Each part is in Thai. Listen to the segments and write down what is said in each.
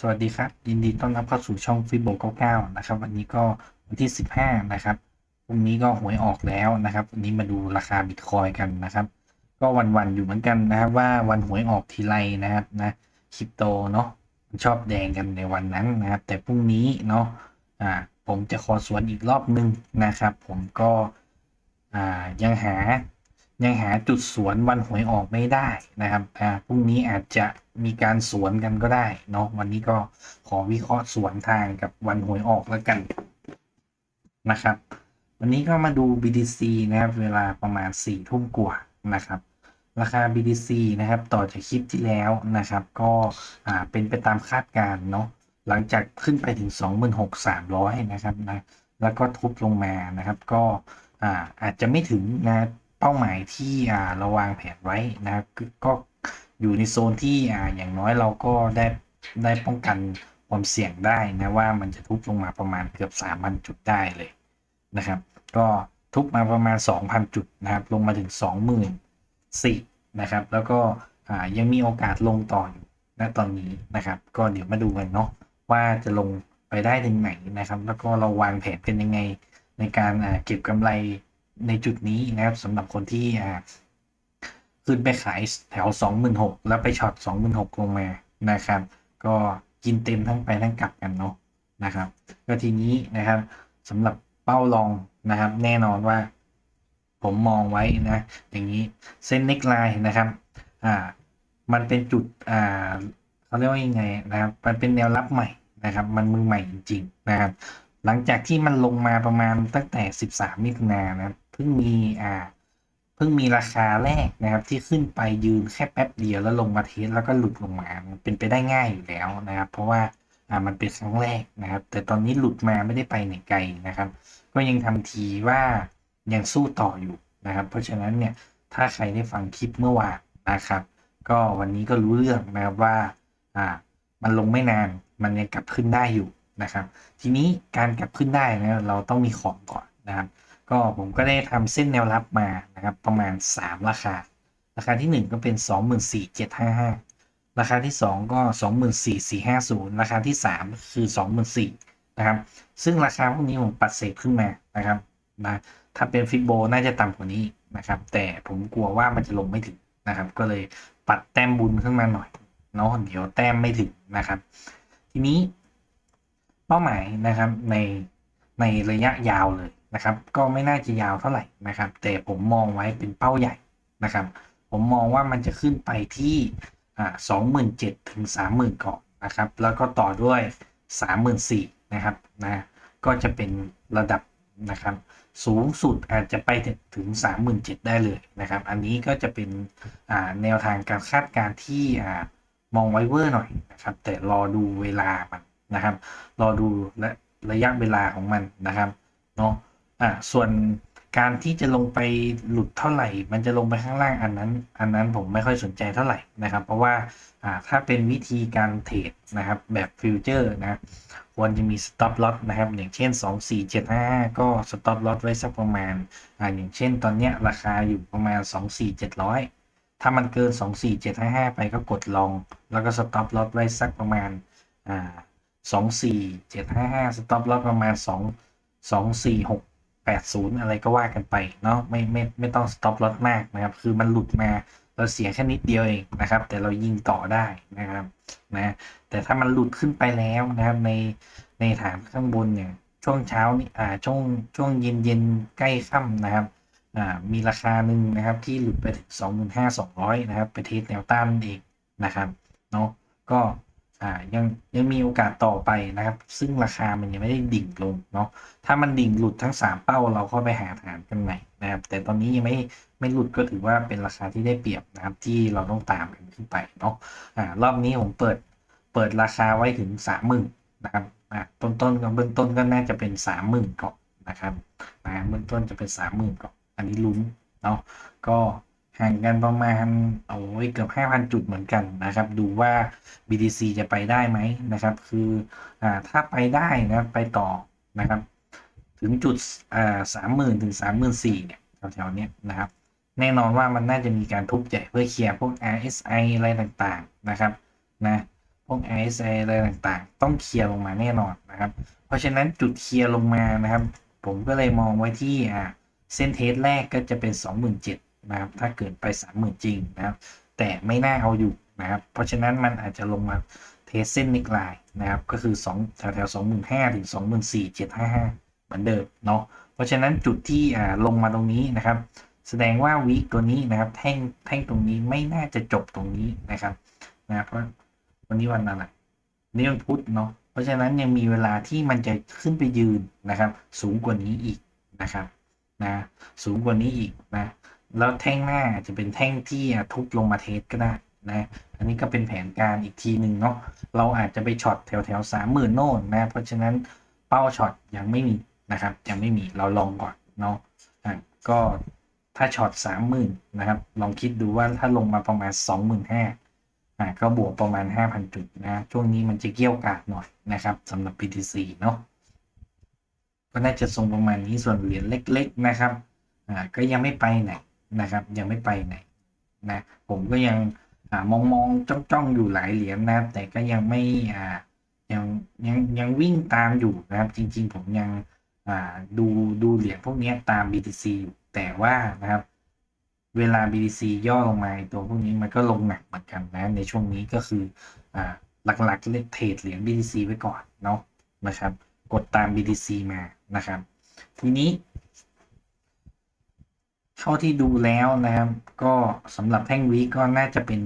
สวัสดีครับ ยินดีต้อนรับเข้าสู่ช่องฟิโบ99 นะครับ วันนี้ก็วันที่ 15 นะครับพรุ่งนี้ก็หวยออกแล้วนะครับวันนี้มาดูราคาบิตคอยกันนะครับ ก็วันๆอยู่เหมือนกันนะครับว่าวันหวยออกทีไรนะครับนะคริปโตเนาะชอบแดงกันในวันนั้นนะครับ แต่พรุ่งนี้เนาะอ่าผมจะขอสวนอีกรอบนึงนะครับ ผมก็อ่ายังหา ยังหาจุดสวนวันหวยออกไม่ได้นะครับอ่าพรุ่งนี้อาจจะมีการสวนกันก็ได้เนาะวันนี้ก็ขอวิเคราะห์สวนทางกับวันหวยออกแล้วกันนะครับ วันนี้ก็มาดู BTC นะครับเวลาประมาณ4ี่ทุ่มกว่านะครับราคา BTC นะครับ ต่อจากคลิปที่แล้วนะครับ ก็อ่าเป็นไปตามคาดการณ์เนาะหลังจากขึ้นไปถึง 26,300 นะครับนะแล้วก็ทุบลงมานะครับ ก็อ่าอาจจะไม่ถึงนะ เป้าหมายที่อ่าเราวางแผนไว้นะครับก็อยู่ในโซนที่อ่าอย่างน้อยเราก็ได้ได้ป้องกันความเสี่ยงได้นะว่ามันจะทุบลงมาประมาณเกือบ 3,000 จุดได้เลยนะครับ ก็ทุบมาประมาณ 2,000 จุดนะครับ ลงมาถึง 24,000นะครับ แล้วก็ยังมีโอกาสลงต่ออยู่ณตอนนี้นะครับ ก็เดี๋ยวมาดูกันเนาะว่าจะลงไปได้ถึงไหนนะครับ แล้วก็เราวางแผนเป็นยังไงในการเก็บกำไร ในจุดนี้นะครับสำหรับคนที่อ่าขึ้นไปขายแถว 26,000 แล้วไปช็อต 26,000 ลงมานะครับ ก็กินเต็มทั้งไปทั้งกลับกันเนาะนะครับก็ทีนี้นะครับสำหรับเป้ารองนะครับ แน่นอนว่า ผมมองไว้นะ อย่างนี้เส้นเน็กไลน์นะครับอ่ามันเป็นจุดอ่าเขาเรียกว่ายังไงนะครับ มันเป็นแนวรับใหม่นะครับ มันมือใหม่จริง ๆ นะครับ หลังจากที่มันลงมาประมาณตั้งแต่ 13 มิถุนายนนะครับ พิ่งมีอ่าเพิ่งมีราคาแรกนะครับ ที่ขึ้นไปยืนแค่แป๊บเดียวแล้วลงมาเทสแล้วก็หลุดลงมาเป็นไปได้ง่ายอยู่แล้วนะครับ เพราะว่าอ่ามันเป็นครั้งแรกนะครับ แต่ตอนนี้หลุดมาไม่ได้ไปไหนไกลนะครับ ก็ยังทำทีว่ายังสู้ต่ออยู่นะครับ เพราะฉะนั้นเนี่ยถ้าใครได้ฟังคลิปเมื่อวานนะครับ ก็วันนี้ก็รู้เรื่องนะครับว่าอ่ามันลงไม่นานมันยังกลับขึ้นได้อยู่นะครับ ทีนี้การกลับขึ้นได้นะเราต้องมีของก่อนนะครับ ก็ผมก็ได้ทำเส้นแนวรับมานะครับประมาณ 3 ราคา ราคาที่ 1 ก็เป็น 24,755 ราคาที่ 2 ก็ 24,450 ราคาที่ 3 คือ 24,000นะครับ ซึ่งราคาพวกนี้ผมปัดเศษขึ้นมานะครับนะถ้าเป็นฟิโบน่าจะต่ำกว่านี้นะครับ แต่ผมกลัวว่ามันจะลงไม่ถึงนะครับ ก็เลยปัดแต้มบุญขึ้นมาหน่อยเนาะเดี๋ยวแต้มไม่ถึงนะครับ ทีนี้เป้าหมายนะครับใน ในระยะยาวเลยนะครับ ก็ไม่น่าจะยาวเท่าไหร่นะครับ แต่ผมมองไว้เป็นเป้าใหญ่นะครับ ผมมองว่ามันจะขึ้นไปที่สองหมื่นเจ็ดถึงสามหมื่นก่อนนะครับ แล้วก็ต่อด้วยสามหมื่นสี่นะครับนะก็จะเป็นระดับนะครับ สูงสุดอาจจะไปถึงสามหมื่นเจ็ดได้เลยนะครับ อันนี้ก็จะเป็นแนวทางการคาดการณ์ที่อมองไว้เวอร์หน่อยนะครับ แต่รอดูเวลามันนะครับ รอดูและ ระยะเวลาของมันนะครับเนาะอ่าส่วนการที่จะลงไปหลุดเท่าไหร่ มันจะลงไปข้างล่างอันนั้น อันนั้นผมไม่ค่อยสนใจเท่าไหร่นะครับ เพราะว่าอ่าถ้าเป็นวิธีการเทรดนะครับแบบฟิวเจอร์นะ ควรจะมี stop loss นะครับ อย่างเช่น 2 4 7 5 ก็ stop loss ไว้สักประมาณอ่าอย่างเช่นตอนเนี้ยราคาอยู่ประมาณ 2 4 700 ถ้ามันเกิน 2 4 7 5 5 ไปก็กดลอง แล้วก็ stop loss ไว้สักประมาณอ่า สองสี่เจ็ดห้าห้าสต็อปลอสประมาณสองสองสี่หกแปดศูนย์อะไรก็ว่ากันไปเนาะไม่ไม่ไม่ต้องสต็อปลอสมากนะครับ คือมันหลุดมาเราเสียแค่นิดเดียวเองนะครับ แต่เรายิงต่อได้นะครับนะแต่ถ้ามันหลุดขึ้นไปแล้วนะครับ ในในฐานข้างบนอย่างช่วงเช้านี่อ่าช่วงช่วงเย็นเย็นใกล้ค่ำนะครับอ่ามีราคาหนึ่งนะครับ ที่หลุดไปถึงสองหมื่นห้าสองร้อยนะครับ ไปเทสแนวต้านเองนะครับเนาะก็ อ่ายังยังมีโอกาสต่อไปนะครับ ซึ่งราคามันยังไม่ได้ดิ่งลงเนาะถ้ามันดิ่งหลุดทั้ง 3 เป้าเราก็ไปหาฐานกันใหม่นะครับ แต่ตอนนี้ยังไม่ไม่หลุดก็ถือว่าเป็นราคาที่ได้เปรียบนะครับ ที่เราต้องตามกันขึ้นไปเนาะอ่ารอบนี้ผมเปิดเปิดราคาไว้ถึง 30,000นะครับอ่าต้นต้นก็เบื้องต้นก็น่าจะเป็น 30,000ก่อนนะครับนะเบื้องต้นจะเป็น 30,000ก่อนอันนี้ลุ้นเนาะก็ ห่างกันประมาณโอ้เกือบ5,000 จุดเหมือนกันนะครับ ดูว่า BTC จะไปได้ไหมนะครับ คืออ่าถ้าไปได้นะไปต่อนะครับ ถึงจุดอ่าสามหมื่นถึงสามหมื่นสี่เนี่ยแถวๆนี้นะครับ แน่นอนว่ามันน่าจะมีการทุบใหญ่เพื่อเคลียร์พวก RSI อะไรต่างๆนะครับนะพวก RSI อะไรต่างๆ ต้องเคลียร์ลงมาแน่นอนนะครับ เพราะฉะนั้นจุดเคลียร์ลงมานะครับ ผมก็เลยมองไว้ที่อ่าเส้นเทสแรกก็จะเป็น 27,000 นะครับถ้าเกิดไป 30,000 จริงนะครับ แต่ไม่น่าเอาอยู่นะครับ เพราะฉะนั้นมันอาจจะลงมาเทสเส้นนิกไลน์นะครับ ก็คือ2แถวแถว25,000ถึง24,755 เหมือนเดิมเนาะเพราะฉะนั้นจุดที่อ่าลงมาตรงนี้นะครับ แสดงว่าวีคตัวนี้นะครับ แท่งแท่งตรงนี้ไม่น่าจะจบตรงนี้นะครับนะเพราะวันนี้วันอะไรนี่วันพุธเนาะเพราะฉะนั้นยังมีเวลาที่มันจะขึ้นไปยืนนะครับ สูงกว่านี้อีกนะครับนะสูงกว่านี้อีกนะ แล้วแท่งหน้าจะเป็นแท่งที่ทุบลงมาเทสก็ได้นะอันนี้ก็เป็นแผนการอีกทีหนึ่งเนาะเราอาจจะไปช็อตแถวแถวสามหมื่นโน่นนะเพราะฉะนั้นเป้าช็อตยังไม่มีนะครับ ยังไม่มีเราลองก่อนเนาะอะก็ถ้าช็อตสามหมื่นนะครับลองคิดดูว่าถ้าลงมาประมาณสองหมื่นห้าอะก็บวกประมาณห้าพันจุดนะช่วงนี้มันจะเกี่ยวกาดหน่อยนะครับสำหรับ BTC เนาะก็น่าจะทรงประมาณนี้ส่วนเหรียญเล็ก ๆ นะครับอ่าก็ยังไม่ไปไหน นะครับ ยังไม่ไปไหนนะผมก็ยังอมองมองจ้องจ้องๆอยู่หลายเหรียญนะครับ แต่ก็ยังไม่อ่ายังยังยังวิ่งตามอยู่นะครับ จริง ๆ ผมยังอ่าดูดูเหรียญพวกนี้ตาม BTC อยู่แต่ว่านะครับ เวลา BTC ย่อลงมาตัวพวกนี้มันก็ลงหนักเหมือนกันนะในช่วงนี้ก็คืออ่าหลักๆเล่นเทรดเหรียญ BTC ไว้ก่อนเนาะนะครับ กดตาม BTC มานะครับ ทีนี้ เท่าที่ดูแล้วนะครับ ก็สำหรับแท่งวีก็น่าจะเป็น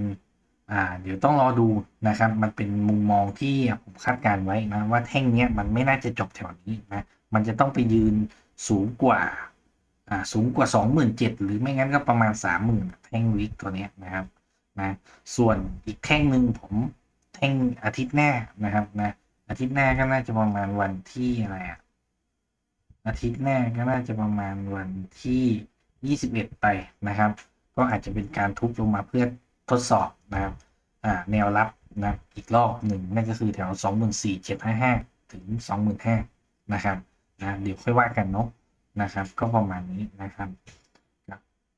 อ่า เดี๋ยวต้องรอดูนะครับ มันเป็นมุมมองที่ผมคาดการณ์ไว้นะ ว่าแท่งเนี้ยมันไม่น่าจะจบแถวนี้นะ มันจะต้องไปยืนสูงกว่า อ่า สูงกว่า 27,000หรือไม่งั้นก็ประมาณ 30,000 แท่งวิกตัวเนี้ยนะครับนะ ส่วนอีกแท่งหนึ่งผมแท่งอาทิตย์หน้านะครับนะ อาทิตย์หน้าก็น่าจะประมาณวันที่อะไรอะอาทิตย์หน้าก็น่าจะประมาณวันที่ 21 ไปนะครับ ก็อาจจะเป็นการทุบลงมาเพื่อทดสอบนะครับแนวรับนะอีกรอบหนึ่งนั่นก็คือแถว 24,755 ถึง 25,000นะครับนะเดี๋ยวค่อยว่ากันเนาะนะครับ ก็ประมาณนี้นะครับ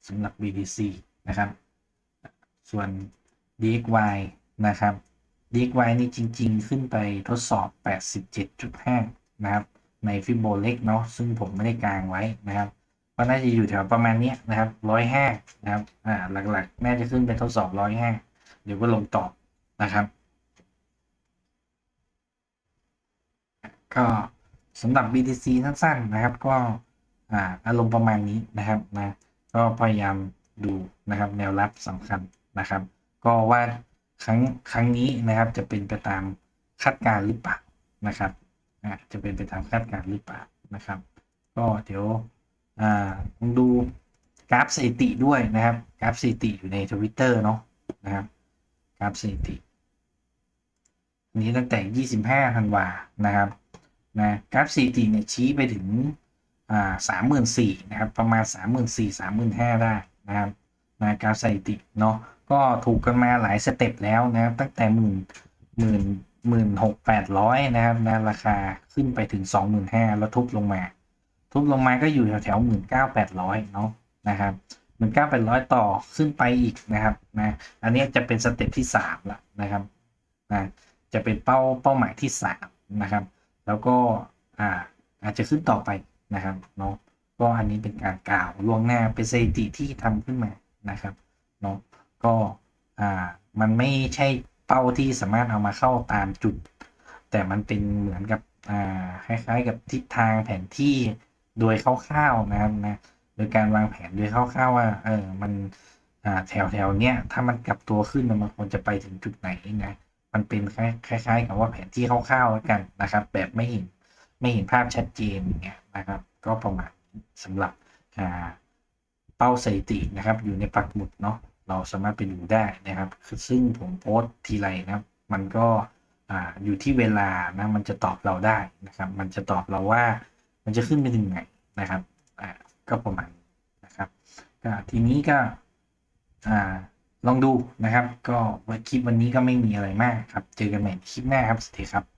สำหรับ BTC นะครับ ส่วน DXY นะครับ DXY นี่จริง ๆ ขึ้นไปทดสอบ 87.5 นะครับ ในฟิโบเล็กเนาะซึ่งผมไม่ได้กางไว้นะครับ ก็น่าจะอยู่แถวประมาณนี้นะครับ105นะครับ อ่า หลักๆ น่าจะขึ้นไปทดสอบ105เดี๋ยวก็ลงต่อนะครับ ก็สำหรับ BTC สั้นๆนะครับ ก็ อ่า อารมณ์ประมาณนี้นะครับนะ ก็พยายามดูนะครับ แนวรับสำคัญนะครับ ก็ว่าครั้งครั้งนี้นะครับ จะเป็นไปตามคาดการณ์หรือเปล่านะครับอ่าจะเป็นไปตามคาดการณ์หรือเปล่านะครับ ก็เดี๋ยว อ่าลองดูกราฟสถิติด้วยนะครับ กราฟสถิติอยู่ในทวิตเตอร์เนาะนะครับกราฟสถิติอันนี้ตั้งแต่ 25ธันวานะครับนะกราฟสถิติเนี่ยชี้ไปถึงอ่าสามหมื่นสี่นะครับ ประมาณสามหมื่นสี่สามหมื่นห้าได้นะครับนะกราฟสถิติเนาะก็ถูกกันมาหลายสเต็ปแล้วนะครับตั้งแต่หมื่นหมื่นหมื่นหกแปดร้อยนะครับนะราคาขึ้นไปถึงสองหมื่นห้าแล้วทุบลงมา ทุบลงมาก็อยู่แถวแถวหมื่นเก้าแปดร้อยเนาะนะครับหมื่นเก้าแปดร้อยต่อขึ้นไปอีกนะครับนะอันนี้จะเป็นสเต็ปที่สามละนะครับนะจะเป็นเป้าเป้าหมายที่สามนะครับ แล้วก็อ่าอาจจะขึ้นต่อไปนะครับเนาะก็อันนี้เป็นการกล่าวล่วงหน้าเป็นสถิติที่ทำขึ้นมานะครับเนาะก็อ่ามันไม่ใช่เป้าที่สามารถเอามาเข้าตามจุด แต่มันเป็นเหมือนกับอ่าคล้ายๆ กับทิศทางแผนที่ โดยคร่าวๆนะครับนะโดยการวางแผนโดยคร่าวๆว่า เออมันอ่าแถวแถวๆเนี้ยถ้ามันกลับตัวขึ้นมันควรจะไปถึงจุดไหนนะมันเป็นคล้ายๆกับว่าแผนที่คร่าวๆแล้วกันนะครับ แบบไม่เห็นไม่เห็นภาพชัดเจนอย่างเงี้ยนะครับ ก็ประมาณนี้สำหรับอ่าเป้าสถิตินะครับ อยู่ในปักหมุดเนาะเราสามารถไปดูได้นะครับคือซึ่งผมโพสต์ทีไรนะมันก็อ่าอยู่ที่เวลานะมันจะตอบเราได้นะครับ มันจะตอบเราว่า มันจะขึ้นไปถึงไงนะครับอ่าก็ประมาณนี้นะครับก็ทีนี้ก็อ่าลองดูนะครับ ก็คลิปวันนี้ก็ไม่มีอะไรมากครับ เจอกันใหม่คลิปหน้าครับสวัสดีครับ